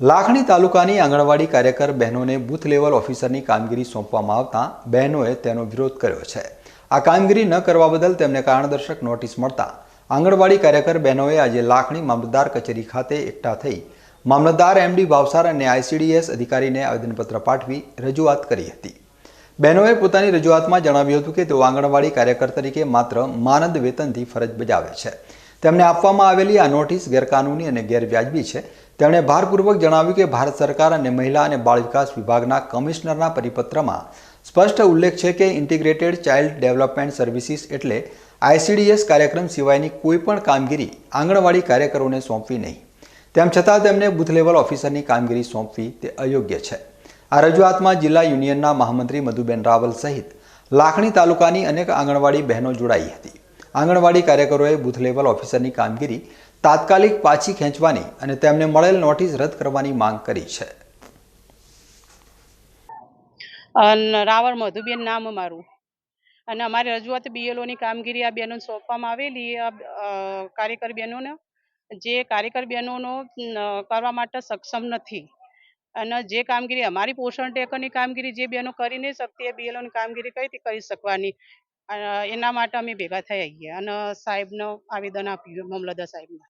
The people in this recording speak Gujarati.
લાખણી તાલુકાની આંગણવાડી કાર્યકર બહેનોને બૂથ લેવલ ઓફિસરની કામગીરી સોંપવામાં આવતા બહેનોએ તેનો વિરોધ કર્યો છે. આ કામગીરી ન કરવા બદલ તેમને કારણદર્શક નોટિસ મળતા આંગણવાડી કાર્યકર બહેનોએ આજે લાખણી મામલતદાર કચેરી ખાતે એકઠા થઈ મામલતદાર એમડી ભાવસાર અને આઈસીડીએસ અધિકારીને આવેદનપત્ર પાઠવી રજૂઆત કરી હતી. બહેનોએ પોતાની રજૂઆતમાં જણાવ્યું હતું કે તેઓ આંગણવાડી કાર્યકર તરીકે માત્ર માનદ વેતનથી ફરજ બજાવે છે. તેમને આપવામાં આવેલી આ નોટિસ ગેરકાનૂની અને ગેરવ્યાજબી છે. તેમણે ભારપૂર્વક જણાવ્યું કે ભારત સરકાર અને મહિલા અને બાળ વિકાસ વિભાગના કમિશનરના પરિપત્રમાં સ્પષ્ટ ઉલ્લેખ છે કે ઇન્ટિગ્રેટેડ ચાઇલ્ડ ડેવલપમેન્ટ સર્વિસીસ એટલે આઈસીડીએસ કાર્યક્રમ સિવાયની કોઈપણ કામગીરી આંગણવાડી કાર્યકરોને સોંપવી નહીં. તેમ છતાં તેમને બુથ લેવલ ઓફિસરની કામગીરી સોંપવી તે અયોગ્ય છે. આ રજૂઆતમાં જિલ્લા યુનિયનના મહામંત્રી મધુબેન રાવલ સહિત લાખણી તાલુકાની અનેક આંગણવાડી બહેનો જોડાઈ હતી. આંગણવાડી કાર્યકરોએ બુથ લેવલ ઓફિસરની કામગીરી તાત્કાલિક પાછી ખેંચવાની અને તેમને મળેલ નોટિસ રદ કરવાની માંગ કરી છે. રાવળ મધુબેન નામ અમારું. અને અમારી રજૂઆત બીએલઓની કામગીરી આ બહેનોને સોંપવામાં આવેલી. કાર્યકર બહેનોને જે કાર્યકર બહેનોનો કરવા માટે સક્ષમ નથી. અને જે કામગીરી અમારી પોષણ ટેકરની કામગીરી જે બહેનો કરી નહીં શકતી એ બીએલઓની કામગીરી કઈ કરી શકવાની? એના માટે અમે ભેગા થઈ આવીએ અને સાહેબને આવેદન આપ્યું મામલતદાર સાહેબને.